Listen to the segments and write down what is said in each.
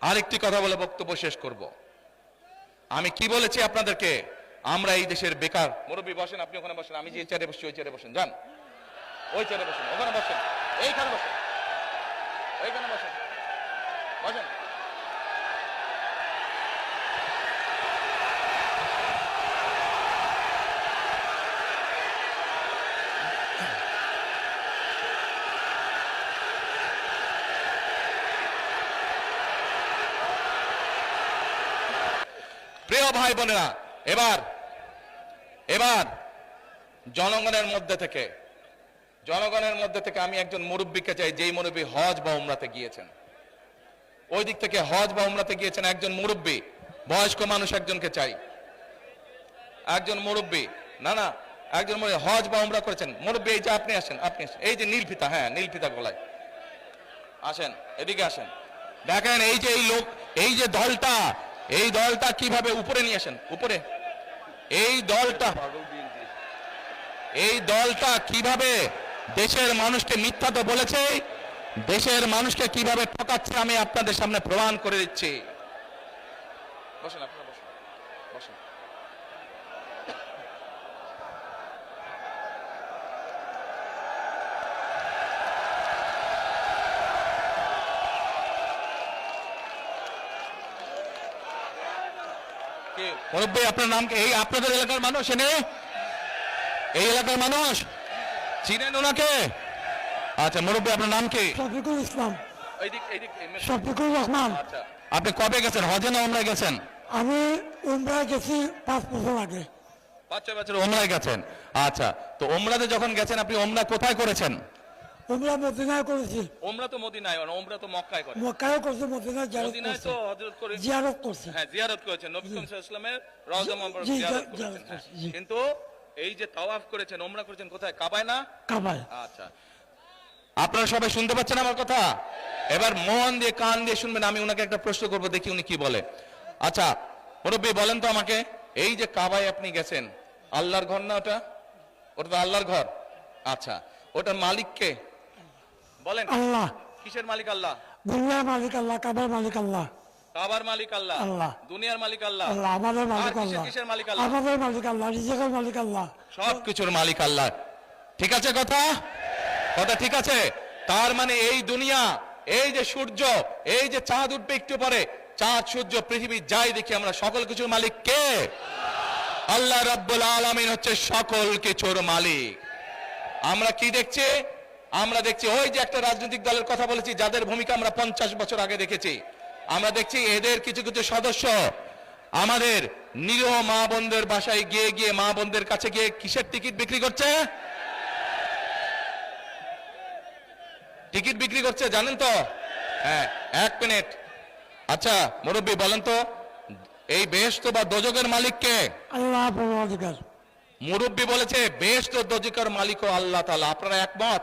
আরেকটি কথা বলে বক্তব্য শেষ করব। আমি কি বলেছি আপনাদেরকে? আমরা এই দেশের বেকার। মুরব্বী, বসেন, আপনি ওখানে বসেন। আমি যে চেয়ারে বসছি, ওই চেয়ারে বসেন। যান। ওই চেয়ারে বসেন। ওখানে বসেন। এইখানে বসেন। এইখানে বসেন। বসেন। প্রিয় ভাই বোনেরা, এবার এবার জনগণের মধ্যে থেকে, জনগণের মধ্যে থেকে আমি একজন মুরব্বীকে চাই, যেই মুরব্বী হজ বা উমরাতে গিয়েছেন। ওই দিক থেকে হজ বা উমরাতে গিয়েছেন একজন মুরব্বী, বয়স্ক মানুষ একজনকে চাই। একজন মুরব্বী, না না, একজন হজ বা উমরা করেছেন। মুরব্বী, এই যে আপনি আসেন, আপনি এই যে নীলফিতা হ্যাঁ নীলফিতা গলায়। আসেন, এদিকে আসেন। দেখেন, এই যে এই লোক, এই যে দলটা এই দলটা কীভাবে উপরে নিয়ে আসেন? উপরে। এই দলটা এই দলটা কীভাবে দেশের মানুষকে মিথ্যা তো বলেছে, দেশের মানুষকে কীভাবে ঠকাচ্ছে আমি আপনাদের সামনে প্রমাণ করে দিচ্ছি। বসেন, আপনারা বসেন। বসেন। কে? মুরব্বী আপনার নাম কি? এই আপনাদের এলাকার মানুষ এনে? এই এলাকার মানুষ? চিনেন ওনাকে? আচ্ছা মুরব্বী আপনার নাম কি? শফিকুল ইসলাম। এইদিক এইদিক এই- রহমান। আচ্ছা। আপনি কবে গেছেন? হজে না ওমরায় গেছেন? আমি উমরা গেছি পাঁচ বছর আগে। পাঁচ ছয় বছর ওমরায় গেছেন। আচ্ছা তো ওমরাতে যখন গেছেন আপনি ওমরা কোথায় করেছেন? মদিনায় করেছি। ওমরা তো মদিনায় আর ওমরা তো মক্কায় করে। মক্কায় করছি মদিনায় জিয়ারত মদিনায় তো হযরত করে জিয়ারত করছি। হ্যাঁ জিয়ারত করেছেন নবী করিম সাল্লাল্লাহু আলাইহি ওয়াসাল্লামের রওজা মুবারক জিয়ারত করেছেন। হ্যাঁ। কিন্তু এই যে তাওয়াফ করেছেন ওমরা করেছেন কোথায়? কাবায় না? কাবায়। আচ্ছা। আপনারা সবাই শুনতে পাচ্ছেন আমার কথা? এবার মন দিয়ে কান দিয়ে শুনবেন আমি ওনাকে একটা প্রশ্ন করব দেখি উনি কি বলে। আচ্ছা মুরব্বী বলেন তো আমাকে এই যে কাবায় আপনি গেছেন আল্লাহর ঘর না ওটা? ওটা তো আল্লাহর ঘর। আচ্ছা ওটার মালিক কে? বলেন। আল্লাহ। কিসের মালিক আল্লাহ? দুনিয়ার মালিক আল্লাহ কাবার মালিক আল্লাহ। কাবার মালিক আল্লাহ। আল্লাহ। দুনিয়ার মালিক আল্লাহ। আল্লাহ আমাদের মালিক আল্লাহ। কিসের মালিক আল্লাহ? আমাদের মালিক আল্লাহ রিজেকের মালিক আল্লাহ। মালিক আল্লাহ। ঠিক আছে কথা? কথা ঠিক আছে? তার মানে এই দুনিয়া এই যে সূর্য এই যে চাঁদ উঠবে একটু পরে চাঁদ সূর্য পৃথিবী যাই দেখি আমরা সকল কিছুর মালিক কে? আল্লাহ রাব্বুল আলামিন হচ্ছে সকল কিছুর মালিক। আমরা কি দেখছি? আমরা দেখছি ওই যে একটা রাজনৈতিক দলের কথা বলেছি যাদের ভূমিকা আমরা পঞ্চাশ বছর আগে দেখেছি। আমরা দেখছি এদের কিছু কিছু সদস্য আমাদের নিরীহ মা বোনদের বাসায় গিয়ে গিয়ে মা বোনদের কাছে গিয়ে কিসের টিকিট বিক্রি করছে? টিকিট বিক্রি করছে জানেন তো? হ্যাঁ এক মিনিট। আচ্ছা মুরব্বী বলেন তো এই বেহেশত বা দোজকের মালিক কে? আল্লাহ মুরব্বী বলেছে বেশ তো দজিকার মালিক ও আল্লাহ তালা আপনারা একমত?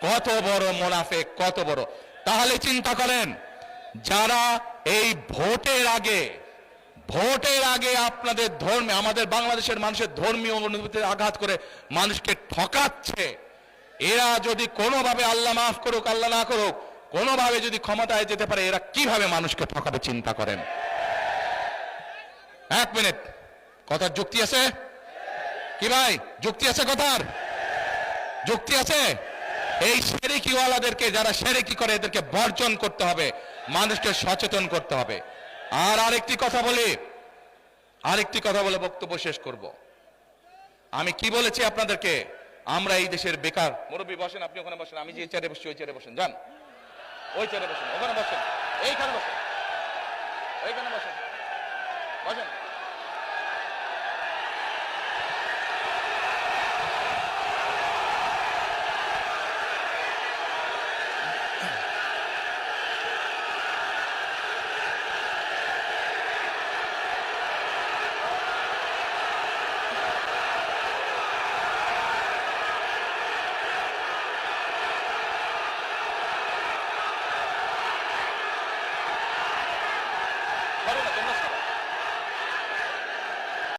কত বড় মোনাফে কত বড়। তাহলে চিন্তা করেন, যারা এই ভোটের আগে ভোটের আগে আপনাদের ধর্মে, আমাদের বাংলাদেশের মানুষের ধর্মীয় অনুভূতিতে আঘাত করে মানুষকে ঠকাচ্ছে, এরা যদি কোনোভাবে আল্লাহ মাফ করুক, আল্লাহ না করুক, কোনোভাবে যদি ক্ষমতায় যেতে পারে, এরা কীভাবে মানুষকে ঠকাবে, চিন্তা করেন। এক মিনিট। কথার যুক্তি আছে? কি ভাই? যুক্তি আছে কথার? যুক্তি আছে? এই সেরেকিওয়ালাদেরকে, যারা সেরেকি করে, এদেরকে বর্জন করতে হবে, মানুষকে সচেতন করতে হবে। আর আরেকটি কথা বলি, আরেকটি কথা বলে বক্তব্য শেষ করব। আমি কি বলেছি আপনাদেরকে? আমরা এই দেশের বেকার। মুরব্বী, বসেন, আপনি ওখানে বসেন। আমি যে চেয়ারে বসছি, ওই চেয়ারে বসেন। যান। ওই চেয়ারে বসেন। ওখানে বসেন। এইখানে বসেন। এইখানে বসেন। বসেন।